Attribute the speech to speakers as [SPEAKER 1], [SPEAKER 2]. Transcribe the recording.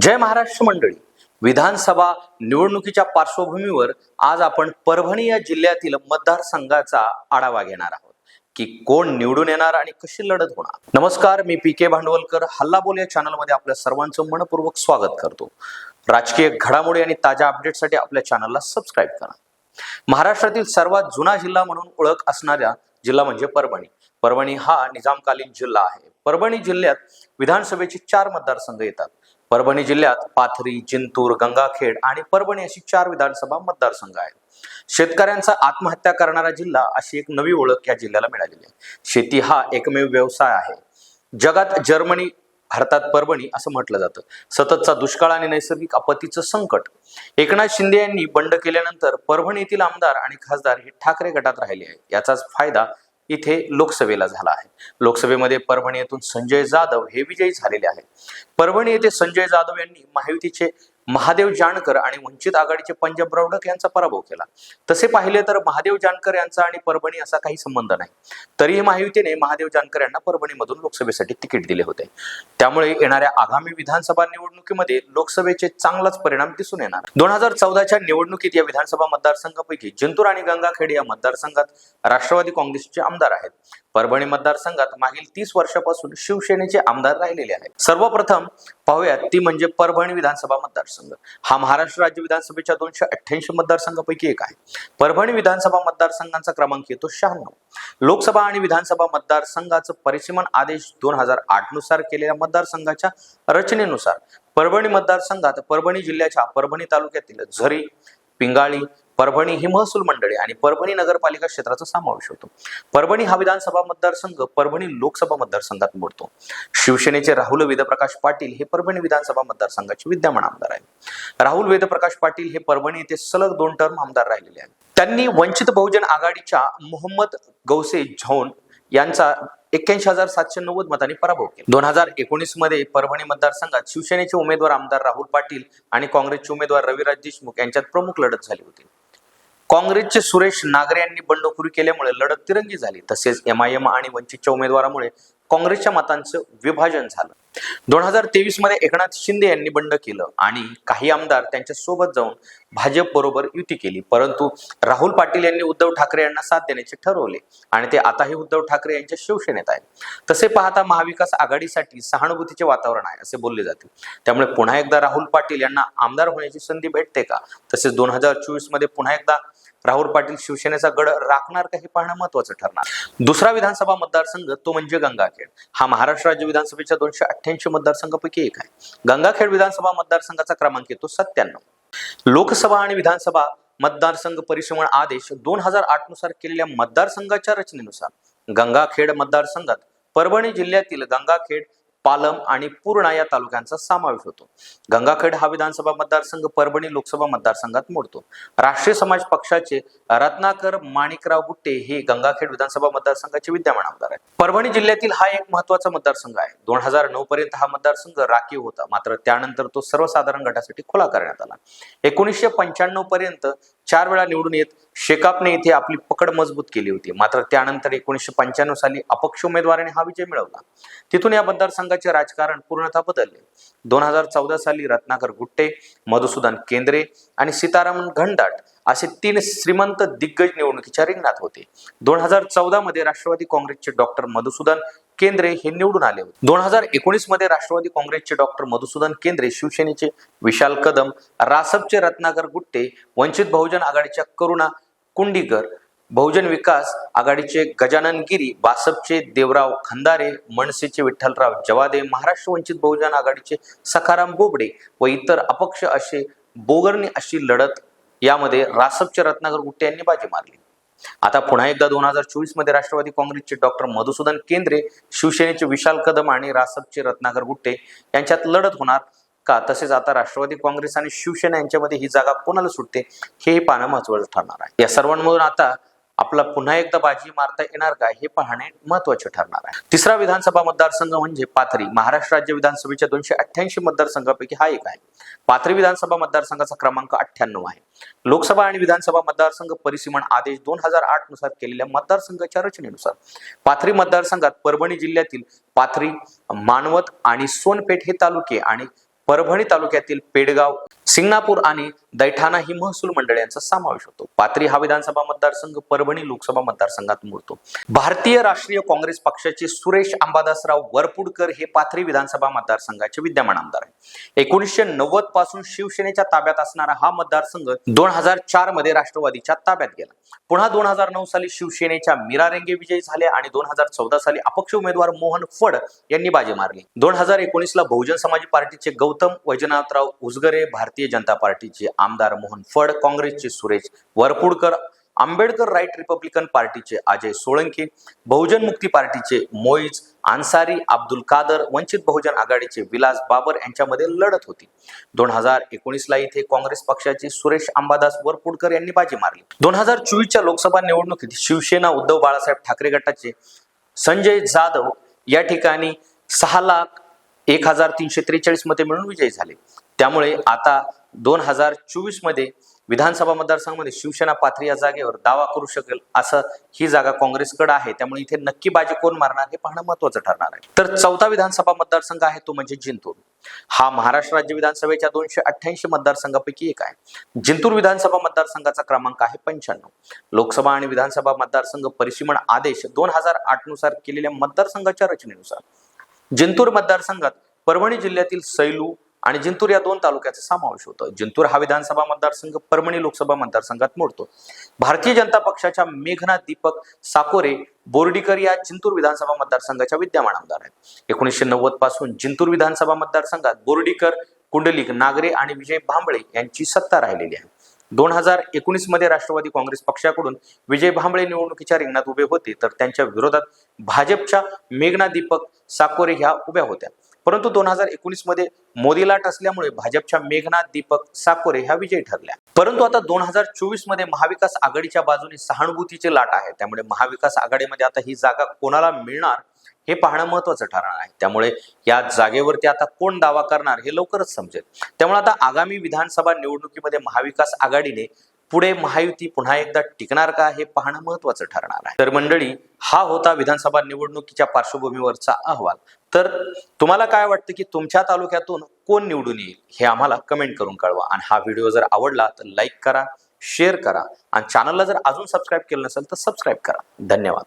[SPEAKER 1] जय महाराष्ट्र मंडळी. विधानसभा निवडणुकीच्या पार्श्वभूमीवर आज आपण परभणी या जिल्ह्यातील मतदारसंघाचा आढावा घेणार आहोत. की कोण निवडून येणार आणि कशी लढत होणार. नमस्कार मी पी के भांडवलकर हल्ला बोल या चॅनलमध्ये आपल्या सर्वांचं मनपूर्वक स्वागत करतो. राजकीय घडामोडी आणि ताज्या अपडेटसाठी आपल्या चॅनलला सबस्क्राईब करा. महाराष्ट्रातील सर्वात जुना जिल्हा म्हणून ओळख असणाऱ्या जिल्हा म्हणजे परभणी. परभणी हा निजामकालीन जिल्हा आहे. परभणी जिल्ह्यात विधानसभेचे चार मतदारसंघ येतात. परभणी जिल्ह्यात पाथरी जिंतूर गंगाखेड आणि परभणी अशी चार विधानसभा मतदारसंघ आहेत. शेतकऱ्यांचा आत्महत्या करणारा जिल्हा अशी एक नवी ओळख या जिल्ह्याला मिळालेली आहे. शेती हा एकमेव व्यवसाय आहे. जगात जर्मनी भारतात परभणी असं म्हटलं जातं. सततचा दुष्काळ आणि नैसर्गिक आपत्तीचं संकट. एकनाथ शिंदे यांनी बंड केल्यानंतर परभणी येथील आमदार आणि खासदार हे ठाकरे गटात राहिले आहेत. याचाच फायदा इथे लोकसभेला झाला आहे. लोकसभेमध्ये परभणी येथून संजय जाधव हे विजयी झालेले आहेत. परभणी येथे संजय जाधव यांनी महायुतीचे महादेव जानकर आणि वंचित आघाडीचे पंजाब ब्रौडक यांचा पराभव केला. तसे पाहिले तर महादेव जानकर यांचा आणि परभणी असा काही संबंध नाही. तरीही महायुतीने महादेव जानकर यांना परभणीमधून लोकसभेसाठी तिकीट दिले होते. त्यामुळे येणाऱ्या आगामी विधानसभा निवडणुकीमध्ये लोकसभेचे चांगलाच परिणाम दिसून येणार. दोन हजार चौदाच्या निवडणुकीत या विधानसभा मतदारसंघापैकी जिंतूर आणि गंगाखेड या मतदारसंघात राष्ट्रवादी काँग्रेसचे आमदार आहेत. परभणी मतदारसंघात मागील तीस वर्षापासून शिवसेनेचे आमदार राहिलेले आहेत. सर्वप्रथम पाहूयात ती म्हणजे परभणी विधानसभा मतदारसंघ. मतदारसंघ. हा महाराष्ट्र राज्य विधानसभेच्या दोनशे अठ्ठ्याऐंशी मतदारसंघापैकी एक आहे. परभणी विधानसभा मतदारसंघांचा क्रमांक येतो शहाण्णव. लोकसभा आणि विधानसभा मतदारसंघाचं परिसीमन आदेश दोन हजार आठनुसार केलेल्या मतदारसंघाच्या रचनेनुसार परभणी मतदारसंघात परभणी जिल्ह्याच्या परभणी तालुक्यातील झरी पिंगाळी परभणी ही महसूल मंडळे आणि परभणी नगरपालिका क्षेत्राचा समावेश होतो. परभणी हा विधानसभा मतदारसंघ परभणी लोकसभा मतदारसंघात मोडतो. शिवसेनेचे राहुल वेदप्रकाश पाटील हे परभणी विधानसभा मतदारसंघाचे विद्यमान आमदार आहेत. राहुल वेदप्रकाश पाटील हे परभणी येथे सलग दोन टर्म आमदार राहिलेले आहेत. त्यांनी वंचित बहुजन आघाडीच्या मोहम्मद गौसे झौन यांचा एक्क्याऐंशी हजार सातशे नव्वद मतांनी पराभव केला. दोन हजार एकोणीसमध्ये परभणी मतदारसंघात शिवसेनेचे उमेदवार आमदार राहुल पाटील आणि काँग्रेसचे उमेदवार रविराज देशमुख यांच्यात प्रमुख लढत झाली होती. काँग्रेसचे सुरेश नागरे यांनी बंडखोरी केल्यामुळे लढत तिरंगी झाली. तसेच एम आय एम आणि वंचितच्या उमेदवारामुळे काँग्रेसच्या मतांचं विभाजन झालं. दोन हजार तेवीसमध्ये एकनाथ शिंदे यांनी बंड केलं आणि काही आमदार त्यांच्यासोबत जाऊन भाजप बरोबर युती केली. परंतु राहुल पाटील यांनी उद्धव ठाकरे यांना साथ देण्याचे ठरवले आणि ते आताही उद्धव ठाकरे यांच्या शिवसेनेत आहेत. तसे पाहता महाविकास आघाडीसाठी सहानुभूतीचे वातावरण आहे असे बोलले जाते. त्यामुळे पुन्हा एकदा राहुल पाटील यांना आमदार होण्याची संधी भेटते का? तसेच दोन हजार चोवीसमध्ये पुन्हा एकदा राहुल पाटील शिवसेनेचा गड राखणार का हे पाहणं महत्वाचं ठरणार. दुसरा विधानसभा मतदारसंघ तो म्हणजे गंगाखेड. हा महाराष्ट्र राज्य विधानसभेच्या दोनशे अठ्ठ्याऐंशी मतदारसंघापैकी एक आहे. गंगाखेड विधानसभा मतदारसंघाचा क्रमांक येतो सत्त्याण्णव. लोकसभा आणि विधानसभा मतदारसंघ परिसमन आदेश दोन हजार आठनुसार केलेल्या मतदारसंघाच्या रचनेनुसार गंगाखेड मतदारसंघात परभणी जिल्ह्यातील गंगाखेड पालम आणि पूर्णा या तालुक्यांचा समावेश होतो. गंगाखेड हा विधानसभा मतदारसंघ परभणी लोकसभा मतदारसंघात मोडतो. राष्ट्रीय समाज पक्षाचे रत्नाकर माणिकराव गुट्टे हे गंगाखेड विधानसभा मतदारसंघाचे विद्यमान आमदार आहेत. परभणी जिल्ह्यातील हा एक महत्त्वाचा मतदारसंघ आहे. दोन हजार नऊ पर्यंत हा मतदारसंघ राखीव होता. मात्र त्यानंतर तो सर्वसाधारण गटासाठी खुला करण्यात आला. एकोणीसशे पंच्याण्णव पर्यंत चार वेळा निवडून येत शेकापने इथे आपली पकड मजबूत केली होती. मात्र त्यानंतर एकोणीसशे पंच्याण्णव साली अपक्ष उमेदवाराने हा विजय मिळवला. तिथून या मतदारसंघाचे राजकारण पूर्णतः बदलले. दोन हजार चौदा साली रत्नाकर गुट्टे मधुसूदन केंद्रे आणि सीतारामन घनदाट असे तीन श्रीमंत दिग्गज निवडणुकीच्या रिंगणात होते. दोन हजार चौदा मध्ये राष्ट्रवादी काँग्रेसचे डॉक्टर मधुसूदन केंद्रे हे निवडून आले होते. दोन हजार एकोणीसमध्ये राष्ट्रवादी काँग्रेसचे डॉक्टर मधुसूदन केंद्रे शिवसेनेचे विशाल कदम रासपचे रत्नाकर गुट्टे वंचित बहुजन आघाडीच्या करुणा कुंडीकर बहुजन विकास आघाडीचे गजानन गिरी बासपचे देवराव खंदारे मनसेचे विठ्ठलराव जवादे महाराष्ट्र वंचित बहुजन आघाडीचे सखाराम बोबडे व इतर अपक्ष असे बोगरणी अशी लढत यामध्ये रासपचे रत्नाकर गुट्टे यांनी बाजी मारली. आता पुन्हा एकदा दोन हजार चोवीसमध्ये राष्ट्रवादी काँग्रेसचे डॉक्टर मधुसूदन केंद्रे शिवसेनेचे विशाल कदम आणि रासपचे रत्नाकर गुट्टे यांच्यात लढत होणार. का? तसेच आता राष्ट्रवादी काँग्रेस आणि शिवसेना यांच्यामध्ये ही जागा कोणाला सुटते? हे पाहणं महत्वाचं ठरणार आहे. या सर्वांमधून आता आपला पुन्हा एकदा बाजी मारता येणार का? हे पाहणे महत्त्वाचे ठरणार आहे. तिसरा विधानसभा मतदारसंघ म्हणजे पाथरी. महाराष्ट्र राज्य विधानसभेच्या दोनशे अठ्ठ्याऐंशी मतदारसंघापैकी हा एक आहे. पाथरी विधानसभा मतदारसंघाचा क्रमांक अठ्ठ्याण्णव आहे. लोकसभा आणि विधानसभा मतदारसंघ परिसीमन आदेश दोन हजार आठनुसार केलेल्या मतदारसंघाच्या रचनेनुसार. पाथरी मतदारसंघात परभणी जिल्ह्यातील पाथरी मानवत आणि सोनपेठ हे तालुके आणि परभणी तालुक्यातील पेडगाव सिंगणापूर आणि दैठाणा ही महसूल मंडळ यांचा समावेश होतो. पाथरी हा विधानसभा मतदारसंघ परभणी लोकसभा मतदारसंघात मोडतो भारतीय राष्ट्रीय काँग्रेस पक्षाचे सुरेश अंबादासराव वरपुडकर हे पाथरी विधानसभा मतदारसंघाचे विद्यमान आमदार आहे एकोणीसशे नव्वदपासून शिवसेनेच्या ताब्यात असणारा हा मतदारसंघ दोन हजार चारमध्ये राष्ट्रवादीच्या ताब्यात गेला. पुन्हा दोन हजार नऊ साली शिवसेनेच्या मीरा रेंगे विजयी झाले आणि दोन हजार चौदा साली अपक्ष उमेदवार मोहन फड यांनी बाजी मारली. दोन हजार एकोणीस ला बहुजन समाज पार्टीचे गौतम वैजनाथराव उजगरे भारतीय जनता पार्टीचे आमदार मोहन फड काँग्रेसचे सुरेश वरपुडकर आंबेडकर राईट रिपब्लिकन पार्टीचे अजय सोळंके बहुजन मुक्ती पार्टीचे मोईज अन्सारी अब्दुल कादर वंचित बहुजन आघाडीचे विलास बाबर यांच्यामध्ये लढत होती. दोन हजार एकोणीसला इथे काँग्रेस पक्षाचे सुरेश अंबादास वरपुडकर यांनी बाजी मारली. दोन हजार चोवीसच्या लोकसभा निवडणुकीत शिवसेना उद्धव बाळासाहेब ठाकरे गटाचे संजय जाधव या ठिकाणी सहा लाख एक हजार तीनशे त्रेचाळीस मते मिळून विजयी झाले. त्यामुळे आता दोन हजार चोवीसमध्ये विधानसभा मतदारसंघामध्ये शिवसेना पाथरी या जागेवर दावा करू शकेल असं ही जागा काँग्रेसकडे आहे. त्यामुळे इथे नक्की बाजी कोण मारणार हे पाहणं महत्वाचं ठरणार आहे. तर चौथा विधानसभा मतदारसंघ आहे तो म्हणजे जिंतूर. हा महाराष्ट्र राज्य विधानसभेच्या दोनशे अठ्ठ्याऐंशी मतदारसंघापैकी एक आहे. जिंतूर विधानसभा मतदारसंघाचा क्रमांक आहे पंच्याण्णव. लोकसभा आणि विधानसभा मतदारसंघ परिसीमन आदेश दोन हजार आठनुसार केलेल्या मतदारसंघाच्या रचनेनुसार जिंतूर मतदारसंघात परभणी जिल्ह्यातील सैलू आणि जिंतूर या दोन तालुक्याचा समावेश होतो. जिंतूर हा विधानसभा मतदारसंघ परभणी लोकसभा मतदारसंघात मोडतो. भारतीय जनता पक्षाच्या मेघना दीपक साकोरे बोर्डीकर या जिंतूर विधानसभा मतदारसंघाच्या विद्यमान आमदार आहेत. एकोणीसशे नव्वदपासून जिंतूर विधानसभा मतदारसंघात बोर्डीकर कुंडलिक नागरे आणि विजय भांबळे यांची सत्ता राहिलेली आहे. दोन हजार एकोणीसमध्ये राष्ट्रवादी काँग्रेस पक्षाकडून विजय भांबळे निवडणुकीच्या रिंगणात उभे होते तर त्यांच्या विरोधात भाजपच्या मेघना दीपक साकोरे ह्या उभ्या होत्या. परंतु दोन हजार एकोणीसमध्ये मोदी लाट असल्यामुळे भाजपच्या मेघनाथ दीपक साकोरे ह्या विजयी ठरल्या. परंतु आता दोन हजार चोवीसमध्ये महाविकास आघाडीच्या बाजूने सहानुभूतीची लाट आहे त्यामुळे महाविकास आघाडीमध्ये आता ही जागा कोणाला मिळणार हे पाहणं महत्वाचं ठरणार आहे. त्यामुळे या जागेवरती आता कोण दावा करणार हे लवकरच समजेल. त्यामुळे आता आगामी विधानसभा निवडणुकीमध्ये महाविकास आघाडीने पुढे महायुती पुन्हा एकदा टिकणार का हे पाहणं महत्वाचं ठरणार आहे. तर मंडळी हा होता विधानसभा निवडणुकीच्या पार्श्वभूमीवरचा अहवाल. तर तुम्हाला काय वाटतं की तुमच्या तालुक्यातून कोण निवडून येईल हे आम्हाला कमेंट करून कळवा. आणि हा व्हिडिओ जर आवडला तर लाईक करा शेअर करा. आणि चॅनलला जर अजून सबस्क्राईब केलं नसेल तर सबस्क्राईब करा. धन्यवाद.